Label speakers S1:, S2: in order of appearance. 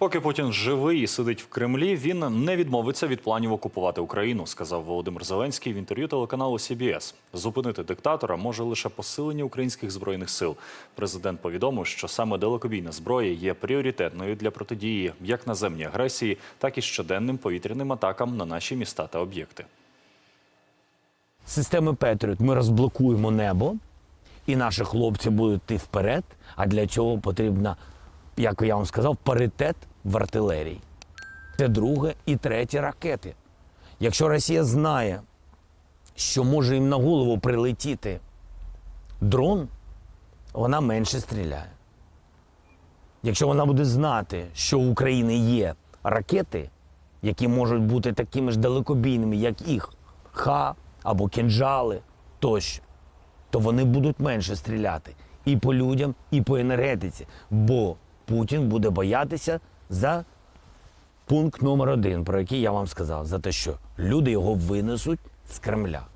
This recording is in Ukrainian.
S1: Поки Путін живий і сидить в Кремлі, він не відмовиться від планів окупувати Україну, сказав Володимир Зеленський в інтерв'ю телеканалу CBS. Зупинити диктатора може лише посилення українських збройних сил. Президент повідомив, що саме далекобійна зброя є пріоритетною для протидії як наземній агресії, так і щоденним повітряним атакам на наші міста та об'єкти.
S2: Системи Петріот ми розблокуємо небо, і наші хлопці будуть йти вперед. А для цього потрібно, як я вам сказав, паритет в артилерії. Це друге і третє ракети. Якщо Росія знає, що може їм на голову прилетіти дрон, вона менше стріляє. Якщо вона буде знати, що у України є ракети, які можуть бути такими ж далекобійними, як їх ха або кінжали тощо, то вони будуть менше стріляти і по людям, і по енергетиці. Бо Путін буде боятися за пункт номер один, про який я вам сказав, за те, що люди його винесуть з Кремля.